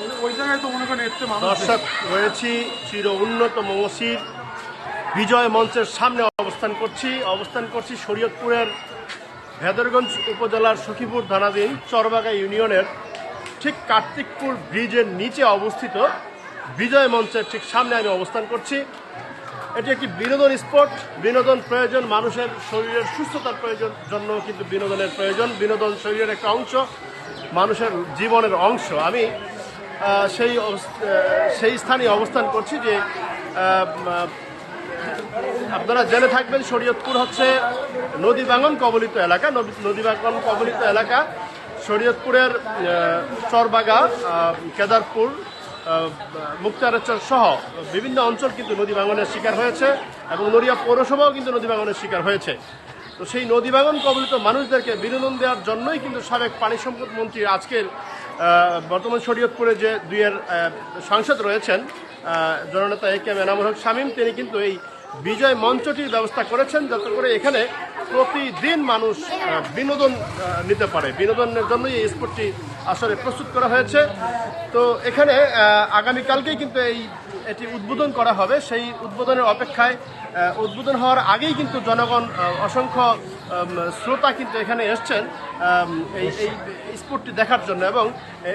মনে দর্শক, রয়েছি চির উন্নত মমসির বিজয় মঞ্চের সামনে অবস্থান করছি। অবস্থান করছি শরীয়তপুরের ভেদরগঞ্জ উপজেলার সখীপুর থানাধীন চরবাগা ইউনিয়নের ঠিক কার্তিকপুর ব্রিজের নিচে অবস্থিত বিজয় মঞ্চের ঠিক সামনে আমি অবস্থান করছি। এটি একটি বিনোদন স্পট। বিনোদন প্রয়োজন, মানুষের শরীরের সুস্থতার প্রয়োজন জন্য কিন্তু বিনোদনের প্রয়োজন। বিনোদন শরীরের একটা অংশ, মানুষের জীবনের অংশ। আমি সেই সেই স্থানে অবস্থান করছি যে আপনারা জেনে থাকবেন শরীয়তপুর হচ্ছে নদী বাঙ্গন কবলিত এলাকা। নদী- বাঙ্গন কবলিত এলাকা। শরীয়তপুরের চরবাগা কেদারপুর মুক্তারেচর সহ বিভিন্ন অঞ্চল কিন্তু নদী ভাঙনের শিকার হয়েছে এবং নড়িয়া পৌরসভাও কিন্তু নদী ভাঙনের শিকার হয়েছে। তো সেই নদী ভাঙন কবলিত মানুষদেরকে বিনোদন দেওয়ার জন্যই কিন্তু সাবেক পানি সম্পদ মন্ত্রী আজকের বর্তমান শরীয়তপুরে যে দুইয়ের সাংসদ রয়েছেন জননেতা এ কে এনামুল হক শামীম, তিনি কিন্তু এই বিজয় মঞ্চটির ব্যবস্থা করেছেন যাতে করে এখানে প্রতিদিন মানুষ বিনোদন নিতে পারে। বিনোদনের জন্য এই স্পোর্টটি আসলে প্রস্তুত করা হয়েছে। তো এখানে আগামীকালকেই কিন্তু এই এটি উদ্বোধন করা হবে। সেই উদ্বোধনের অপেক্ষায় উদ্বোধন হওয়ার আগেই কিন্তু জনগণ অসংখ্য শ্রোতা কিন্তু এখানে এসছেন এই এই স্পোর্টটি দেখার জন্য এবং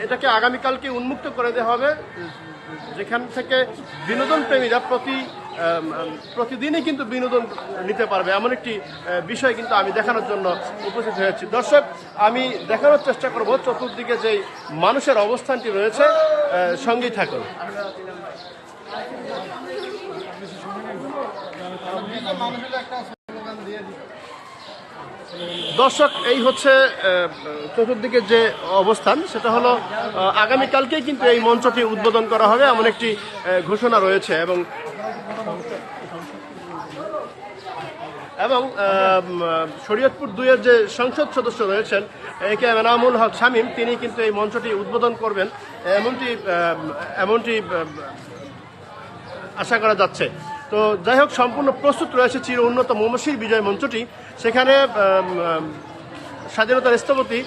এটাকে আগামীকালকে উন্মুক্ত করে দেওয়া হবে। যেখান থেকে বিনোদন প্রেমীরা প্রতি প্রতিদিনই কিন্তু বিনোদন নিতে পারবে। এমন একটি বিষয় কিন্তু আমি দেখানোর জন্য উপস্থিত হয়েছি। দর্শক, আমি দেখানোর চেষ্টা করব। চতুর্দিকে যে মানুষের অবস্থানটি রয়েছে সঙ্গেই থাকুন। দর্শক, এই হচ্ছে চতুর্দিকে যে অবস্থান, সেটা হলো আগামীকালকেই কিন্তু এই মঞ্চটি উদ্বোধন করা হবে এমন একটি ঘোষণা রয়েছে এবং এবং শরীয়তপুর দুইয়ের যে সংসদ সদস্য রয়েছেন, এ কে এনামুল হক শামীম, তিনি কিন্তু এই মঞ্চটি উদ্বোধন করবেন। এমনটি এমনটি আশা করা যাচ্ছে। তো যাই হোক, সম্পূর্ণ প্রস্তুত রয়েছে চির উন্নত মমসির বিজয় মঞ্চটি। সেখানে স্বাধীনতার স্থপতি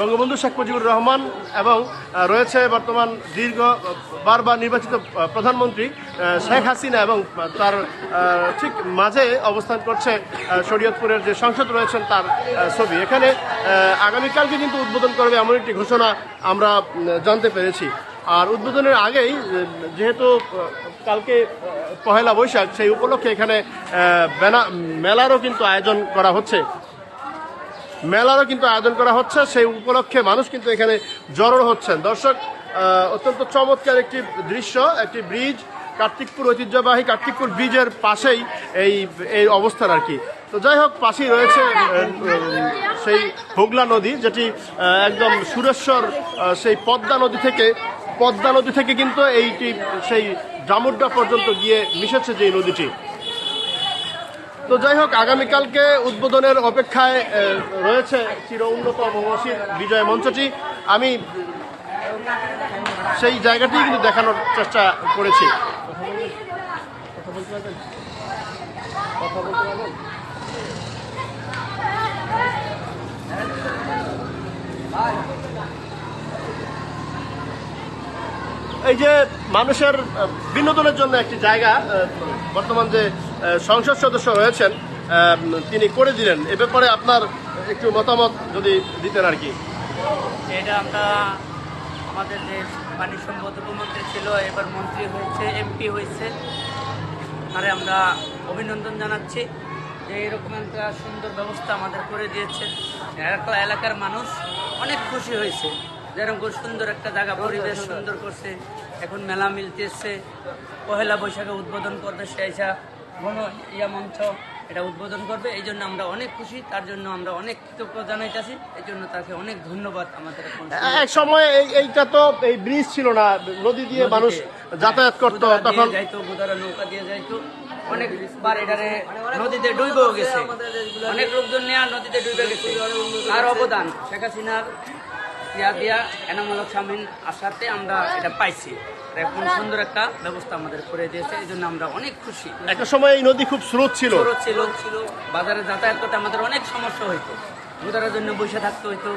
বঙ্গবন্ধু শেখ মুজিবুর রহমান এবং রয়েছে বর্তমান দীর্ঘ, বারবার নির্বাচিত প্রধানমন্ত্রী শেখ হাসিনা এবং তার ঠিক মাঝে অবস্থান করছে শরীয়তপুরের যে সংসদ রয়েছেন তার ছবি। এখানে আগামীকালকে কিন্তু উদ্বোধন করবে এমন একটি ঘোষণা আমরা জানতে পেরেছি। আর উদ্বোধনের আগেই যেহেতু কালকে পহেলা বৈশাখ, সেই উপলক্ষে এখানে মেলারও কিন্তু আয়োজন করা হচ্ছে। মেলারও কিন্তু আয়োজন করা হচ্ছে, সেই উপলক্ষে মানুষ কিন্তু এখানে জড়ো হচ্ছেন। দর্শক অত্যন্ত চমৎকার একটি দৃশ্য, একটি ব্রিজ, কার্তিকপুর ঐতিহ্যবাহী কার্তিকপুর ব্রিজের পাশেই এই এই অবস্থান আর কি। তো যাই হোক, পাশেই রয়েছে সেই হুগলা নদী, যেটি একদম সুরেশ্বর সেই পদ্মা নদী থেকে, পদ্মা নদী থেকে কিন্তু এইটি, সেই জামুড্ডা পর্যন্ত গিয়ে মিশেছে যে নদীটি। তো যাই হোক, আগামীকালকে উদ্বোধনের অপেক্ষায় রয়েছে চির উন্নত মহসির বিজয় মঞ্চটি। আমি সেই জায়গাটি কিন্তু দেখানোর চেষ্টা করেছি। এই যে মানুষের বিনোদনের জন্য একটি জায়গা বর্তমান যে সংসদ সদস্য রয়েছেন আহ, তিনি করে দিলেন। এ ব্যাপারে আপনার একটু মতামত যদি দিতেন আর কি। এটা আমরা আমাদের যে পানি সম্পদ উপমন্ত্রী ছিল এবার মন্ত্রী হয়েছে এমপি হয়েছে আরে আমরা অভিনন্দন জানাচ্ছি যে এরকম একটা সুন্দর ব্যবস্থা আমাদের করে দিয়েছে। এলাকা এলাকার মানুষ অনেক খুশি হয়েছে। যেরকম খুব সুন্দর একটা জায়গা পরিবেশ সুন্দর করছে। এখন মেলা মিলতেছে। পহেলা বৈশাখে উদ্বোধন করবে সেইসা ঘন ইয়া মঞ্চ এটা উদ্বোধন করবে। এই জন্য আমরা অনেক খুশি তার জন্য আমরা অনেক কৃতজ্ঞ জানাইতেছি। এই জন্য তাকে অনেক ধন্যবাদ আমাদের এক সময় এই- এইটা তো এই ব্রিজ ছিল না নদী দিয়ে মানুষ যাতায়াত করতো তখন যাইতো গুদারা নৌকা দিয়ে যাইতো। অনেক বার এটারে নদীতে ডুবেও গেছে। অনেক লোকজন নেওয়া নদীতে ডুবে গেছে। তার অবদান শেখ হাসিনার ইয়া দিয়া এনামূলক স্বামীন আসাতে আমরা এটা পাইছি। এখন সুন্দর একটা ব্যবস্থা আমাদের করে দিয়েছে এই জন্য আমরা অনেক খুশি। একটা সময় এই নদী খুব স্রোত ছিল। খরচ ছিল ছিল। বাজারে যাতায়াত করতে আমাদের অনেক সমস্যা হইতো। গুদারের জন্য বসে থাকতে হইতো।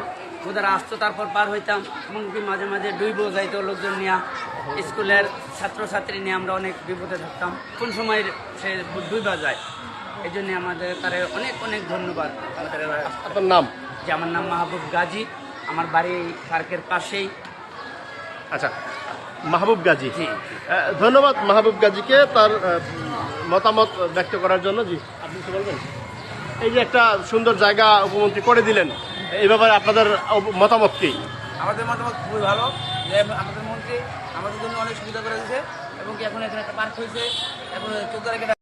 ওদের আসতো তারপর পার হইতাম। এমনকি মাঝে মাঝে ডুইবো যাইতো লোকজন নিয়ে। স্কুলের ছাত্রছাত্রী নিয়ে আমরা অনেক বিপদে থাকতাম। কোন সময় সে ডুইবা যায়। এই জন্য আমাদের তারে অনেক অনেক ধন্যবাদ। আমাদের আপনার নাম? যে আমার নাম মাহবুব গাজী। আমার বাড়ি পার্কের পাশেই। আচ্ছা মাহবুব গাজী। জি। ধন্যবাদ মাহবুব গাজীকে তার মতামত ব্যক্ত করার জন্য। জি। আপনি কি বলবেন? এই যে একটা সুন্দর জায়গা উপমন্ত্রী করে দিলেন এই ব্যাপারে আপনাদের অব- মতামত কি? আমাদের মতামত খুবই ভালো যে আমাদের মন্ত্রী আমাদের জন্য অনেক সুবিধা করে দিয়েছে এবং কি এখন এখানে একটা পার্ক হয়েছে এখন চোদ্দ তারিখে